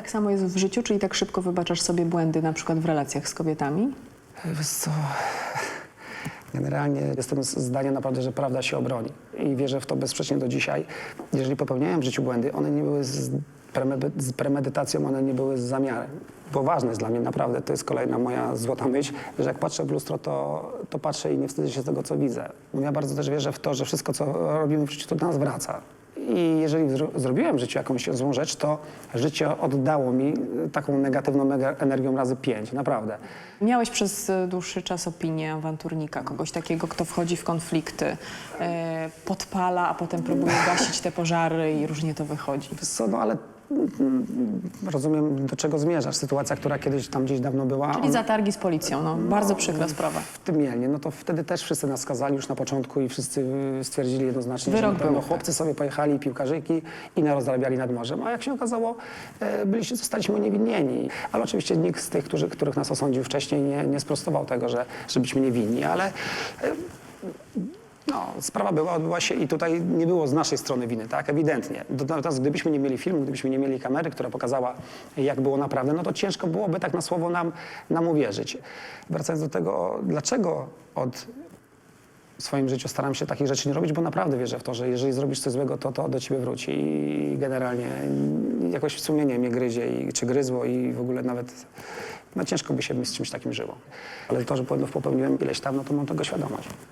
Tak samo jest w życiu, czyli tak szybko wybaczasz sobie błędy, na przykład w relacjach z kobietami? Wiesz co, generalnie jestem zdania naprawdę, że prawda się obroni i wierzę w to bezsprzecznie do dzisiaj. Jeżeli popełniałem w życiu błędy, one nie były z, z premedytacją, one nie były z zamiarem. Bo ważne jest dla mnie naprawdę, to jest kolejna moja złota myśl, że jak patrzę w lustro, to, to patrzę i nie wstydzę się z tego, co widzę. Ja bardzo też wierzę w to, że wszystko, co robimy w życiu, to do nas wraca. I jeżeli zro- zrobiłem w życiu jakąś złą rzecz, to życie oddało mi taką negatywną energią razy pięć, naprawdę. Miałeś przez e, dłuższy czas opinię awanturnika, kogoś takiego, kto wchodzi w konflikty, e, podpala, a potem próbuje gasić te pożary i różnie to wychodzi. Co, no ale rozumiem, do czego zmierzasz. Sytuacja, która kiedyś tam gdzieś dawno była. Czyli zatargi z policją, no, bardzo przykra sprawa. w tym Mielnie, no to wtedy też wszyscy nas skazali już na początku i wszyscy y, stwierdzili jednoznacznie, Wyrok że był, chłopcy sobie pojechali, piłkarzyki i narozrabiali nad morzem. A jak się okazało, e, byliśmy, zostaliśmy uniewinnieni. Ale oczywiście nikt z tych, którzy, których nas osądził wcześniej, nie, nie sprostował tego, że, że byliśmy niewinni, ale e, no, sprawa była, odbyła się i tutaj nie było z naszej strony winy, tak? Ewidentnie. Natomiast gdybyśmy nie mieli filmu, gdybyśmy nie mieli kamery, która pokazała, jak było naprawdę, no to ciężko byłoby tak na słowo nam, nam uwierzyć. Wracając do tego, dlaczego od w swoim życiu staram się takich rzeczy nie robić, bo naprawdę wierzę w to, że jeżeli zrobisz coś złego, to to do ciebie wróci i generalnie jakoś sumienie mnie gryzie i, czy gryzło i w ogóle nawet no ciężko by się z czymś takim żyło. Ale to, że błędów popełniłem ileś tam, no to mam tego świadomość.